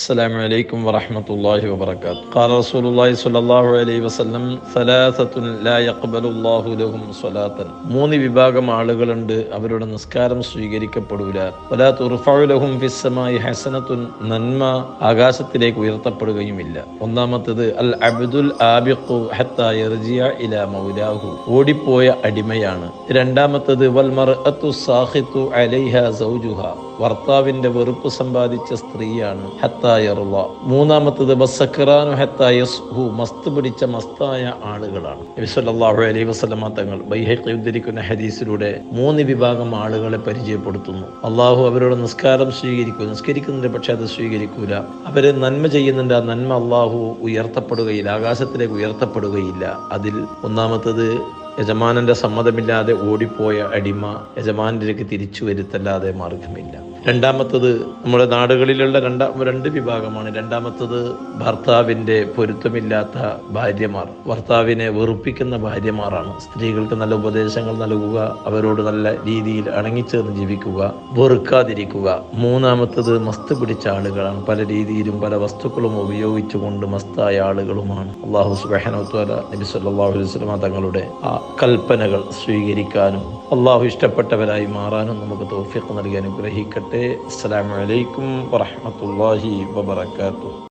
السلام عليكم ورحمة الله وبركاته قال رسول الله صلى الله عليه وسلم ثلاثة لا يقبل الله لهم صلاة മൂന്ന് വിഭാഗം ആളുകളുണ്ട് അവരുടെ നിസ്കാരം സ്വീകരിക്കപ്പെടൂല വലാ തുർഫഉ ലഹും ഫിസ്സമായി ഹസനത്തുൻ നന്മ ആകാശത്തിലേക്ക് ഉയർത്തപ്പെടുകയുമില്ല ഒന്നാമത്തത് അൽ അബ്ദുൽ ആബിഖു ഹത്താ യർജിയ ഇലാ മൗലാഹു ഓടിപ്പോയ അടിമയാണ് രണ്ടാമത്തത് വൽ മർഅത്തു സാഖിത്തു അലൈഹ സൗജുഹ ഭർത്താവിന്റെ വെറുപ്പ് സമ്പാദിച്ച സ്ത്രീയാണ്. ഹത്തായറുള്ള മൂന്നാമത്തത് ഹത്തായസ്ഹു മസ്ത് പിടിച്ച മസ്തായ ആളുകളാണ്. അലൈഹി തങ്ങൾ ഉദ്ധരിക്കുന്ന ഹദീസിലൂടെ മൂന്ന് വിഭാഗം ആളുകളെ പരിചയപ്പെടുത്തുന്നു. അള്ളാഹു അവരുടെ നിസ്കാരം സ്വീകരിക്കൂ. നിസ്കരിക്കുന്നുണ്ട് പക്ഷെ അത് സ്വീകരിക്കൂല. അവർ നന്മ ചെയ്യുന്നുണ്ട്. ആ നന്മ അള്ളാഹു ഉയർത്തപ്പെടുകയില്ല. ആകാശത്തിലേക്ക് ഉയർത്തപ്പെടുകയില്ല. അതിൽ ഒന്നാമത്തത് യജമാനന്റെ സമ്മതമില്ലാതെ ഓടിപ്പോയ അടിമ യജമാനിലേക്ക് തിരിച്ചു വരുത്തല്ലാതെ മാർഗമില്ല രണ്ടാമത്തത് നമ്മുടെ നാടുകളിലുള്ള രണ്ടാ രണ്ട് വിഭാഗമാണ്. രണ്ടാമത്തത് ഭർത്താവിന്റെ പൊരുത്തമില്ലാത്ത ഭാര്യമാർ. ഭർത്താവിനെ വെറുപ്പിക്കുന്ന ഭാര്യമാരാണ്. സ്ത്രീകൾക്ക് നല്ല ഉപദേശങ്ങൾ നൽകുക അവരോട് നല്ല രീതിയിൽ അണങ്ങിച്ചേർന്ന് ജീവിക്കുക വെറുക്കാതിരിക്കുക. മൂന്നാമത്തത് മസ്ത് പിടിച്ച ആളുകളാണ്. പല രീതിയിലും പല വസ്തുക്കളും ഉപയോഗിച്ചുകൊണ്ട് മസ്തായ ആളുകളുമാണ്. അള്ളാഹു സുബാനോത്വല നബി സല്ലല്ലാഹു അലൈഹി വസല്ലമ തങ്ങളുടെ ആ കൽപ്പനകൾ സ്വീകരിക്കാനും അള്ളാഹു ഇഷ്ടപ്പെട്ടവരായി മാറാനും നമുക്ക് തോഫിക്ക് നൽകി അനുഗ്രഹിക്കട്ടെ. അസ്സലാമു അലൈക്കും വറഹ്മത്തുള്ളാഹി വബറകാതുഹു.